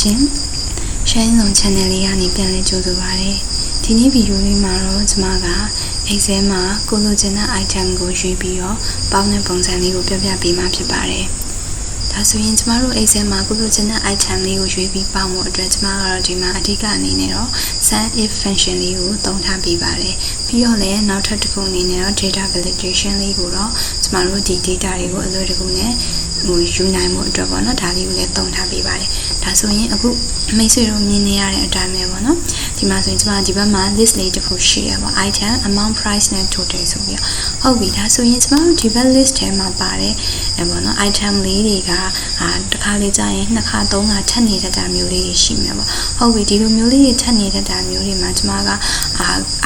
ရှင် shine zone channel လေးကနေပြန်လည်ကြိုဆိုပါရစေဒီနေ့ဗီဒီယိုလေးမှာတော့ကျွန်မက Excel မှာကိုလိုချင်တဲ့ item ကိုရွေးပြီးတော့ပေါင်းတဲ့ပုံစံလေးကိုပြပြပေးမှာဖြစ်ပါတယ်ဒါဆိုရင်ကျမတို့ Excel မှာကိုလိုချင်တဲ့ item လေးကိုရွေးပြီးပေါင်းဖို့အတွက်ကျမကတော့ဒီမှာအဓိကအနေနဲ့တော့ sum if function လေးကိုသုံးထားပေးပါတယ်ပြီးတော့လည်းနောက်ထပ်တစ်ခုအနေနဲ့တော့ data validation လေးကိုတော့ကျမတို့ဒီ data တွေကိုအလွယ်တကူနဲ့ ဟိုယူနိုင်မှုအတွက်ပေါ့နော်ဒါလေးကိုလည်းသုံးထားပေးပါတယ်ဒါဆိုရင်အခုမိတ်ဆွေတို့မြင်နေရတဲ့အတိုင်းပဲပေါ့နော်ဒီမှာဆိုရင်ကျွန်မဒီဘက်မှာ list လေးတစ်ခုရှိရပေါ့ item amount price နဲ့ total ဆိုပြီးတော့ဟုတ်ပြီဒါဆိုရင်ကျွန်မတို့ဒီဘက် list ထဲမှာပါတယ်အဲပေါ့နော် item လေးတွေကအာတစ်ခါလေးကြာရင်နှစ်ခါသုံးခါထပ်နေတတ်တာမျိုးလေးတွေရှိမှာပေါ့ဟုတ်ပြီဒီလိုမျိုးလေးတွေထပ်နေတတ်တာမျိုးတွေမှာကျွန်မကအာ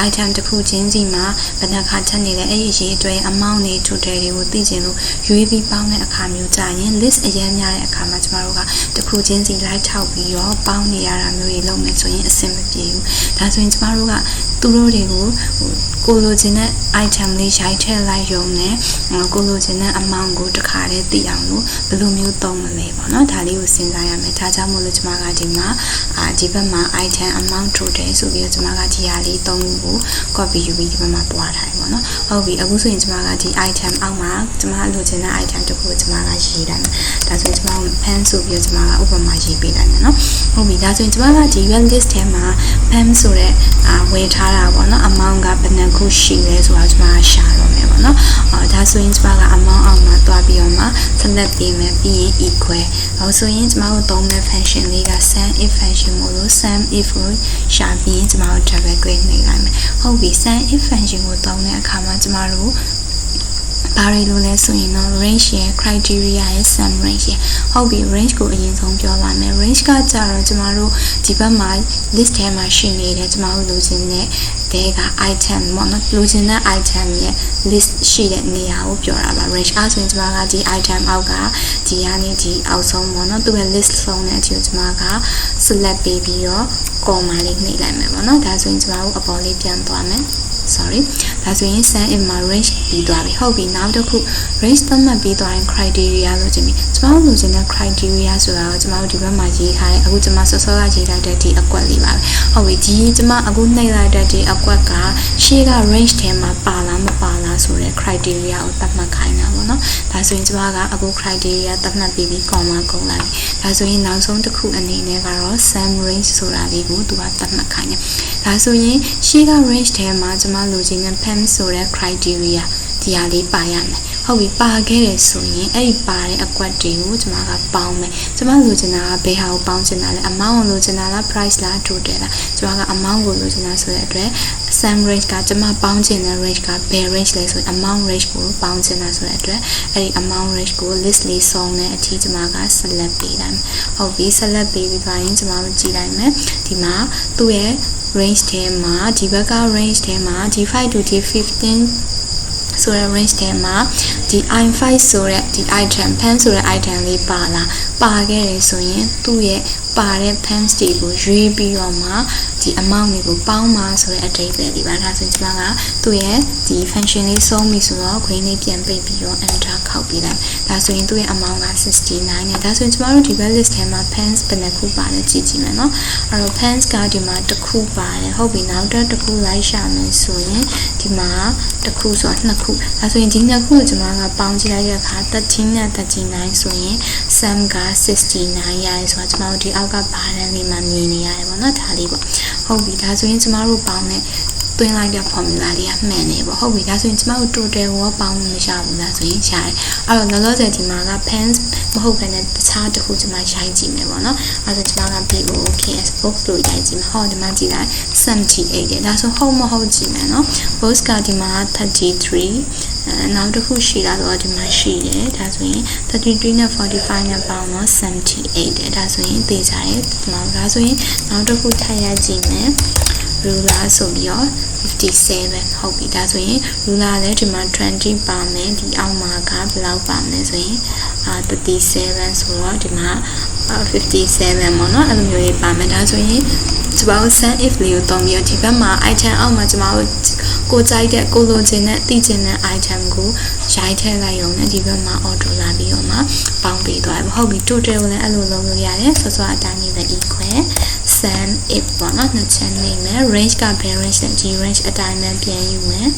item တစ်ခုချင်းစီမှာဘယ်နှခါထပ်နေလဲအဲ့ဒီအရေးအတွက် amount တွေ total တွေကိုသိချင်လို့ရွေးပြီးပေါင်းတဲ့အခါမျိုးကြာရင် list အရင်များတဲ့အခါမှာကျမတို့ကတစ်ခုချင်းစီလိုက်ထောက်ပြီးတော့ပေါင်းနေရတာမျိုးတွေလုပ်မယ်ဆိုရင်အဆင်မပြေဘူးဒါဆိုရင်ကျမတို့က သူတို့တွေကိုဟိုကိုလိုချင်တဲ့ item လေးရိုက်ထည့်လိုက်ရုံနဲ့ကိုလိုချင်တဲ့ amount ကိုတစ်ခါတည်းသိအောင်လို့ဘယ်လိုမျိုးသုံးမလဲပေါ့နော်ဒါလေးကိုစဉ်းစားရမယ်ဒါကြောင့်မို့လို့ကျမကဒီမှာအာဒီဘက်မှာ item amount total ဆိုပြီးတော့ကျမကဒီဟာလေးသုံးခုကို copy ယူပြီးဒီဘက်မှာပွားထားတယ်ပေါ့နော်ဟုတ်ပြီအခုဆိုရင်ကျမကဒီ item အောက်မှာကျမလိုချင်တဲ့ item တစ်ခုကိုကျမကရေးလိုက်မယ်ဒါဆိုရင်ကျမ pen ဆိုပြီးတော့ကျမကဥပမာရေးပေးလိုက်မယ်နော်ဟုတ်ပြီဒါဆိုရင်ကျမကဒီ web list ထဲမှာ pen ဆိုတဲ့အာဝယ်ထားတာပေါ့နော် amount ကဘယ်နှခုရှိလဲဆိုတာကျမကရှာတော့မယ်ပေါ့နော်အော်ဒါဆိုရင်ကျမက amount အောက်မှာတွားပြီးတော့မှ select ပေးမယ်ပြီးရင် equal ဟောဆိုရင်ကျမတို့သုံးမဲ့ function လေးက sum if function မို့လို့ sum if ကိုရှာပြီးရင်ကျမတို့ double click နှိပ်လိုက်မယ်ဟုတ်ပြီ sum if function ကိုသုံးတဲ့အခါမှာကျမတို့ ဘာတွေလို့လဲဆိုရင်တော့ range ရဲ့ criteria ရဲ့ sum range ရဲ့ဟုတ်ပြီ range ကိုအရင်ဆုံးပြောပါမယ် range ကကြတော့ကျမတို့ဒီဘက်မှာ list ထဲမှာရှိနေတဲ့ကျမတို့လိုချင်တဲ့တဲက item ပေါ့နော်လိုချင်တဲ့ item ရဲ့ list ရှိတဲ့နေရာကိုပြောတာပါ range အဲဆိုရင်ကျမကဒီ item အောက်ကဒီကနေဒီအောက်ဆုံးပေါ့နော်သူ့ရဲ့ list ဆုံးတဲ့အချိန်ကျမက select ပေးပြီးတော့ comma လေးနှိပ်လိုက်မယ်ပေါ့နော်ဒါဆိုရင်ကျမတို့အပေါ်လေးပြန်သွားမယ် sorry ဒါဆိုရင် sum in မှာ range ပြီးသွားပြီဟုတ်ပြီနောက်တစ်ခု range သတ်မှတ်ပြီးသွားရင် criteria လို့ခြင်းပြီ ကျမတို့လိုချင်တဲ့ criteria ဆိုတာကိုကျမတို့ဒီဘက်မှာရေးထားတယ်အခုကျမစောစောကရေးလိုက်တဲ့ဒီအကွက်လေးပါပဲဟုတ်ပြီဒီကျမအခုနှိပ်လိုက်တဲ့ဒီအကွက်ကရှေ့က range ထဲမှာပါလားမပါလားဆိုတဲ့ criteria ကိုသတ်မှတ်ခိုင်းတာပေါ့နော်ဒါဆိုရင်ကျမကအခု criteria သတ်မှတ်ပြီးပြီး comma ကုန်လိုက်ပြီဒါဆိုရင်နောက်ဆုံးတစ်ခုအနေနဲ့ကတော့ sum range ဆိုတာလေးကိုသူကသတ်မှတ်ခိုင်းတယ်ဒါဆိုရင်ရှေ့က range ထဲမှာကျမလိုချင်တဲ့ PAM ဆိုတဲ့ criteria ဒီဟာလေးပါရမယ် ဟုတ်ပြီပါခဲ့တယ်ဆိုရင်အဲ့ဒီပါတဲ့အကွက်တွေကိုကျွန်မကပေါင်းမယ်ကျွန်မလိုချင်တာကဘယ်ဟာကိုပေါင်းချင်တာလဲ amount ကိုလိုချင်တာလား price လား total လားကျွန်မက amount ကိုလိုချင်တာဆိုတဲ့အတွက် sum range ကကျွန်မပေါင်းချင်တဲ့ range ကဘယ် range လဲဆိုရင် amount range ကိုပေါင်းချင်တာဆိုတဲ့အတွက်အဲ့ဒီ amount range ကို list လေးစုံတဲ့အထိကျွန်မက select ပေးလိုက်မယ်ဟုတ်ပြီ select ပေးပြီးသွားရင်ကျွန်မတို့ကြည့်လိုက်မယ်ဒီမှာသူ့ရဲ့ range ထဲမှာဒီဘက်က range ထဲမှာ D5 to D15 ဆိုတဲ့ range ထဲမှာဒီ i5 ဆိုတဲ့ဒီ item pen ဆိုတဲ့ item လေးပါလာပါခဲ့တယ်ဆိုရင်သူ့ရဲ့ပါတဲ့ pens တွေကိုရွေးပြီးတော့မှဒီ amount တွေကိုပေါင်းပါဆိုတဲ့အတိတ်ပဲဒီပါဒါဆိုရင်ကျွန်မကသူ့ရဲ့ဒီ function လေးဆုံးပြီဆိုတော့ green လေးပြန်ပိတ်ပြီးတော့ enter ခောက်ပြီးလိုက်ဒါဆိုရင်သူ့ရဲ့ amount က69နဲ့ဒါဆိုရင်ကျွန်တော်တို့ဒီ web list ထဲမှာ pens ဘယ်နှခုပါလဲကြည့်ကြည့်မယ်နော်အဲ့တော့ pens ကဒီမှာတစ်ခုပါတယ်ဟုတ်ပြီနောက်တစ်တစ်ခုလိုက်ရှာမယ်ဆိုရင်ဒီမှာတစ်ခုဆိုတော့နှစ်ခုဒါဆိုရင်ဒီနှစ်ခုကိုကျွန်မကပေါင်းကြည့်လိုက်တဲ့အခါ13နဲ့39ဆိုရင် sum က69ရတယ်ဆိုတော့ကျွန်တော်တို့ဒီအောက်ကဘာတန်းလေးမှာမြင်နေရတယ်ပေါ့နော်ဒါလေးပေါ့ဟုတ်ပြီဒါဆိုရင်ကျမတို့ပေါင်းတဲ့သွင်းလိုက်တဲ့ formula လေးကမှန်နေပေါ့ဟုတ်ပြီဒါဆိုရင်ကျမတို့ total ကိုပေါင်းလို့မရဘူးလားဆိုရင်ရှားတယ်အဲ့တော့လောလောဆယ်ဒီမှာက pens မဟုတ်ဘဲနဲ့တခြားတစ်ခုကျမရိုက်ကြည့်မယ်ပေါ့နော်အဲ့ဒါကျမက BOKS box လို့ရိုက်ကြည့်မယ်ဟောဒီမှာကြည့်လိုက်78တယ်ဒါဆိုဟုတ်မဟုတ်ကြည့်မယ်နော် box ကဒီမှာ33အဲ နောက်တစ်ခုရှိတာတော့ဒီမှာရှိတယ်ဒါဆိုရင်33နဲ့45နဲ့ပေါင်းတော့78တယ်ဒါဆိုရင်သိကြတယ်ဒီမှာဒါဆိုရင်နောက်တစ်ခုထပ်ရကြည့်မယ် ruler ဆိုပြီးတော့57ဟုတ်ပြီဒါဆိုရင် ruler လည်းဒီမှာ20ပါမယ်ဒီအောက်မှာကဘယ်လောက်ပါမလဲဆိုရင်အာ37ဆိုတော့ဒီမှာ57ပေါ့နော်အဲ့လိုမျိုးလေးပါမယ်ဒါဆိုရင်ကျမတို့ send if လေးကိုတုံးပြီးတော့ဒီဘက်မှာ item အောက်မှာကျမတို့ ကိုကြိုက်တဲ့ကိုလိုချင်တဲ့သိချင်တဲ့ item ကိုရိုက်ထည့်လိုက်ရုံနဲ့ဒီဘက်မှာ order လာပြီးတော့မှပေါင်းပေးသွားတယ်ဟုတ်ပြီ total ကိုလည်းအဲ့လိုလုပ်လို့ရတယ်ဆော့ဆော့အတိုင်းပဲ equal sum if ပေါ့နော်နှစ်ချက်နေမယ် range ကဘယ် range လဲဒီ range အတိုင်းပဲပြန်ယူမယ်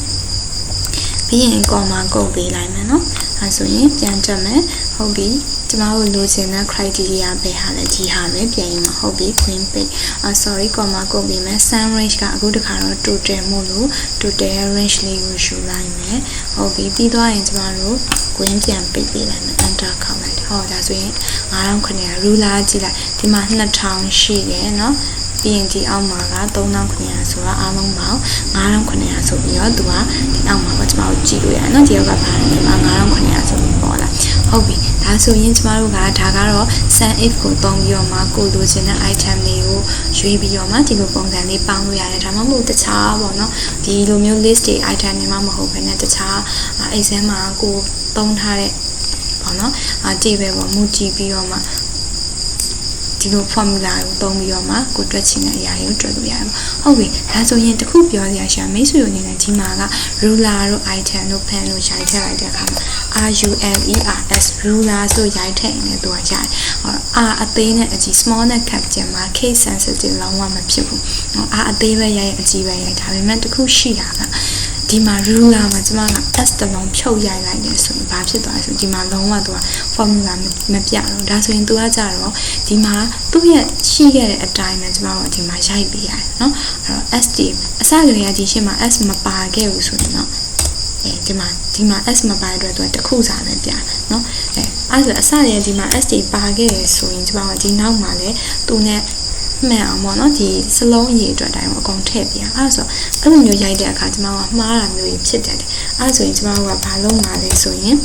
ပြီးရင် comma ကုတ်ပေးလိုက်မယ်နော် အဲဆိုရင်ပြန်တက်မယ်ဟုတ်ပြီကျမတို့လိုချင်တဲ့ criteria ပဲဟာလဲဒီဟာပဲပြန်ယူမှာဟုတ်ပြီ queen page အာ sorry comma ကုတ်ပေးမယ် sum range ကအခုတခါတော့ total မို့လို့ total range လေးကိုယူလိုက်မယ်ဟုတ်ပြီပြီးသွားရင်ကျမတို့ queen ပြန်ပိတ်ပေးလိုက်မယ် enter ခေါက်လိုက်တယ် ဟောဒါဆိုရင်9900 ruler ကြည့်လိုက်ဒီမှာ2000ရှိတယ်เนาะပြီးရင်ဒီအောက်မှာက3900ဆိုတော့အားလုံးပေါင်း9900ဆိုပြီးတော့သူကဒီအောက်မှာပေါ့ကျမတို့ကြည့်လို့ရတယ်เนาะဒီအောက်ကပါတယ်ဒီမှာ9900ဆိုပြီးပေါ်လာဟုတ်ပြီဒါဆိုရင်ကျမတို့ကဒါကတော့ sun if ကိုတုံးပြီးတော့မှကိုလိုချင်တဲ့ item တွေကိုရွေးပြီးတော့မှဒီလိုပုံစံလေးပေါင်းလို့ရတယ်ဒါမှမဟုတ်တခြားပေါ့เนาะဒီလိုမျိုး list တွေ item တွေမှမဟုတ်ဘဲနဲ့တခြား exam မှာကိုတုံးထားတဲ့ ပေါ့နော်အာ table ပေါ်မူကြည့်ပြီးတော့မှဒီလို formula ကိုသုံးပြီးတော့မှကိုတွက်ချင်တဲ့အရာတွေကိုတွက်လို့ရတယ်။ဟုတ်ပြီ။ဒါဆိုရင်တခုပြောစရာရှာမိတ်ဆွေတို့အနေနဲ့ဒီမှာက ruler တို့ item တို့ pen တို့ရိုက်ထည့်လိုက်တဲ့အခါမှာ R U L E R S ruler ဆိုရိုက်ထည့်နေတော့ရတယ်။ဟော R အသေးနဲ့အကြီး small နဲ့ capital မှာ case sensitive လုံးဝမဖြစ်ဘူး။ဟော R အသေးပဲရိုက်အကြီးပဲရိုက်ဒါပေမဲ့တခုရှိတာက ဒီမှာ ruler မှာကျမက s တလုံးဖြုတ်ရိုက်လိုက်တယ်ဆိုရင်ဘာဖြစ်သွားလဲဆိုဒီမှာလုံးဝသူက formula မပြတော့ဒါဆိုရင်သူကကြတော့ဒီမှာသူ့ရဲ့ရှိခဲ့တဲ့အတိုင်းပဲကျမတို့ဒီမှာရိုက်ပေးရတယ်เนาะအဲ့တော့ s ဒီအစကတည်းကဒီရှင်းမှာ s မပါခဲ့ဘူးဆိုရင်တော့အဲဒီမှာဒီမှာ s မပါတဲ့အတွက်သူကတစ်ခုစာပဲပြเนาะအဲအဲ့ဆိုအစတည်းကဒီမှာ s တွေပါခဲ့တယ်ဆိုရင်ကျမတို့ဒီနောက်မှာလည်းသူနဲ့ မှန်အောင်ပေါ့နော်ဒီစလုံးအရေးအတွက်တိုင်းကိုအကုန်ထည့်ပြအဲ့ဒါဆိုအဲ့လိုမျိုးရိုက်တဲ့အခါကျမတို့ကမှားတာမျိုးကြီးဖြစ်တတ်တယ်အဲ့ဒါဆိုရင်ကျမတို့ကဘာလုပ်မှာလဲဆိုရင်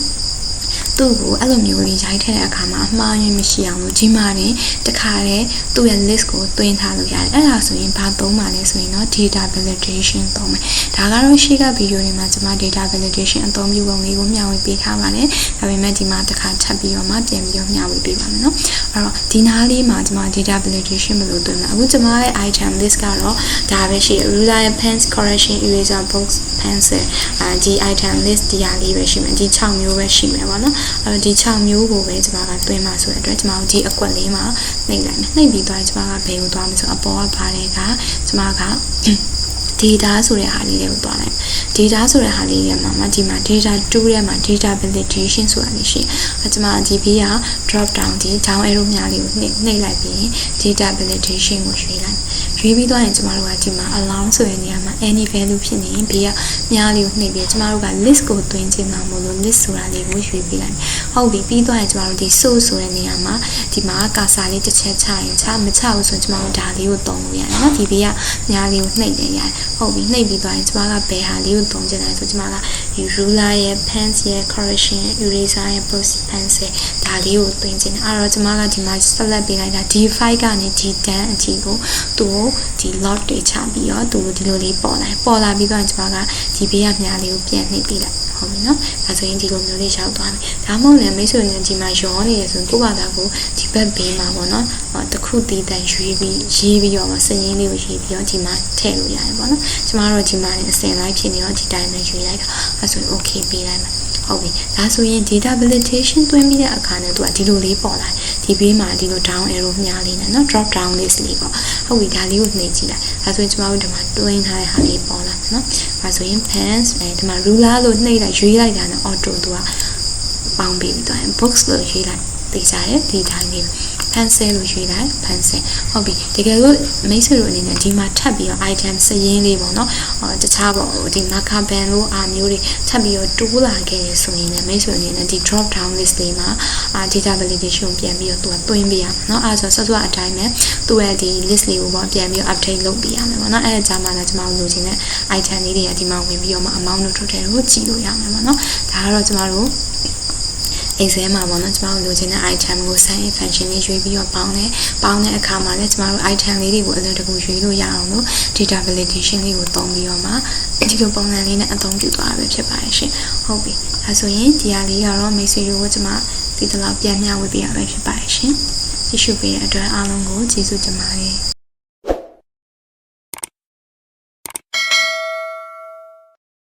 သူ့ကိုအဲ့လိုမျိုးလေးရိုက်ထည့်တဲ့အခါမှာအမှားရင်းမရှိအောင်လို့ဒီမှာနေတခါတည်းသူ့ရဲ့ list ကိုတွင်းထားလို့ရတယ်အဲ့ဒါဆိုရင်ဘာသုံးပါလဲဆိုရင်တော့ data validation သုံးမယ်ဒါကတော့ရှေ့ကဗီဒီယိုတွေမှာကျွန်မ data validation အသုံးပြုပုံလေးကိုမျှဝေပေးထားပါတယ်ဒါပေမဲ့ဒီမှာတစ်ခါထပ်ပြီးတော့မှပြန်ပြီးတော့မျှဝေပေးပါမယ်နော်အဲ့တော့ဒီနားလေးမှာကျွန်မ data validation ဘယ်လိုတွင်းလဲအခုကျွန်မရဲ့ item list ကတော့ဒါပဲရှိ ruler pens correction eraser box pencil အဲဒီ item list ဒီဟာလေးပဲရှိမယ်ဒီ6မျိုးပဲရှိမယ်ပေါ့နော်အဲ့တော့ဒီ6မျိုးကိုပဲကျွန်မကတွင်းမှာဆိုတဲ့အတွက်ကျွန်မတို့ဒီအကွက်လေးမှာနှိပ်လိုက်မယ်နှိပ်ပြီးသွားကျွန်မကဘယ်ကိုသွားမလဲဆိုအပေါ်ကပါတယ်ကကျွန်မက data ဆိုတဲ့ဟာလေးတွေကိုတွားလိုက် data ဆိုတဲ့ဟာလေးတွေမှာဒီမှာ data 2ထဲမှာ data validation ဆိုတာလေးရှိအဲကျွန်မဒီဘေးက drop down ဒီ down arrow များလေးကိုနှိပ်နှိပ်လိုက်ပြီး data validation ကိုရွေးလိုက်ရွေးပြီးသွားရင်ကျွန်မတို့ကဒီမှာ allow ဆိုတဲ့နေရာမှာ any value ဖြစ်နေရင်ဘေးကမြားလေးကိုနှိပ်ပြီးကျွန်မတို့က list ကိုတွင်းချင်တာမို့လို့ list ဆိုတာလေးကိုရွေးပြီးလိုက်ဟုတ်ပြီပြီးသွားရင်ကျွန်မတို့ဒီ source ဆိုတဲ့နေရာမှာဒီမှာကာစာလေးတစ်ချက်ချရင်ချမချဘူးဆိုရင်ကျွန်မတို့ဒါလေးကိုတုံးလို့ရတယ်နော်ဒီဘေးကမြားလေးကိုနှိပ်နေရတယ် ဟုတ်ပြီနှိပ်ပြီးသွားရင်ကျွန်မကဘယ်ဟာလေးကိုတုံးချင်လဲဆိုကျွန်မကဒီ ruler ရဲ့ pens ရဲ့ correction eraser ရဲ့ box pencil ဒါလေးကိုတွင်းချင်တယ်အဲ့တော့ကျွန်မကဒီမှာ select ပေးလိုက်တာ D5 ကနေ D10 အထိကိုသူ့ကိုဒီ lot တွေချပြီးတော့သူ့ကိုဒီလိုလေးပေါ်လာပေါ်လာပြီးတော့ကျွန်မကဒီဘေးကမြားလေးကိုပြန်နှိပ်ပေးလိုက်ဟုတ်ပြီနော်ဒါဆိုရင်ဒီလိုမျိုးလေးရောက်သွားပြီဒါမှမဟုတ်လည်းမိတ်ဆွေနဲ့ဒီမှာရောနေရဆိုရင်ကိုယ့်ဘာသာကိုဒီဘက်ဘေးမှာပေါ့နော်တ ခုတည်တန်ရွေးပြီးရေးပြီးတော့စရင်လေးကိုရေးပြီးတော့ဒီမှာထည့်လို့ရတယ်ပေါ့နော်ကျမတို့ဒီမှာလည်းအစင်လိုက်ဖြစ်နေတော့ဒီတိုင်းပဲရွေးလိုက်တာအဲဆိုရင် okay ပေးလိုက်မယ်ဟုတ်ပြီဒါဆိုရင် data validation တွင်းပြီးတဲ့အခါနဲ့သူကဒီလိုလေးပေါ်လာဒီဘေးမှာဒီလို down arrow မြားလေးနဲ့เนาะ drop down list လေးပေါ့ဟုတ်ပြီဒါလေးကိုနှိပ်ကြည့်လိုက်ဒါဆိုရင်ကျမတို့ဒီမှာတွင်းထားတဲ့ဟာလေးပေါ်လာเนาะဒါဆိုရင် pens အဲဒီမှာ ruler လို့နှိပ်လိုက်ရွေးလိုက်တာနဲ့ auto သူကပေါင်းပြီးပြီးသွားရင် box လို့ရွေးလိုက်သိကြရဲ့ဒီတိုင်းလေး ဖန်ဆယ်လို့ရွေးလိုက်ဖန်ဆယ်ဟုတ်ပြီတကယ်လို့မိတ်ဆွေတို့အနေနဲ့ဒီမှာထပ်ပြီးတော့ item စရင်းလေးပေါ့နော်တခြားပေါ့ဒီ marker pen လို့အာမျိုးတွေထပ်ပြီးတော့တိုးလာခဲ့ရဆိုရင်လည်းမိတ်ဆွေအနေနဲ့ဒီ drop down list လေးမှာ data validation ပြန်ပြီးတော့သူကတွင်းပေးရမယ်နော်အဲဒါဆိုဆက်သွားအတိုင်းပဲသူရဲ့ဒီ list လေးကိုပေါ့ပြန်ပြီး update လုပ်ပေးရမယ်ပေါ့နော်အဲဒါကြာမှလည်းကျွန်တော်လိုချင်တဲ့ item လေးတွေကဒီမှာဝင်ပြီးတော့မှ amount တို့ထုတ်တယ်ကိုကြည့်လို့ရမယ်ပေါ့နော်ဒါကတော့ကျွန်တော်တို့ exam မှာပေါ့နော်ကျမတို့လိုချင်တဲ့ item ကို sign in function လေးရွေးပြီးတော့ပေါင်းတယ်ပေါင်းတဲ့အခါမှာလည်းကျမတို့ item လေးတွေကိုအလွယ်တကူရွေးလို့ရအောင်လို့ data validation လေးကိုသုံးပြီးတော့မှဒီလိုပုံစံလေးနဲ့အသုံးပြုသွားတာပဲဖြစ်ပါတယ်ရှင်ဟုတ်ပြီဒါဆိုရင်ဒီဟာလေးကတော့မိတ်ဆွေတို့ကိုကျမဒီတလောက်ပြန်မျှဝေပေးရပဲဖြစ်ပါတယ်ရှင်ကြည့်ရှုပေးတဲ့အတွက်အားလုံးကိုကျေးဇူးတင်ပါတယ်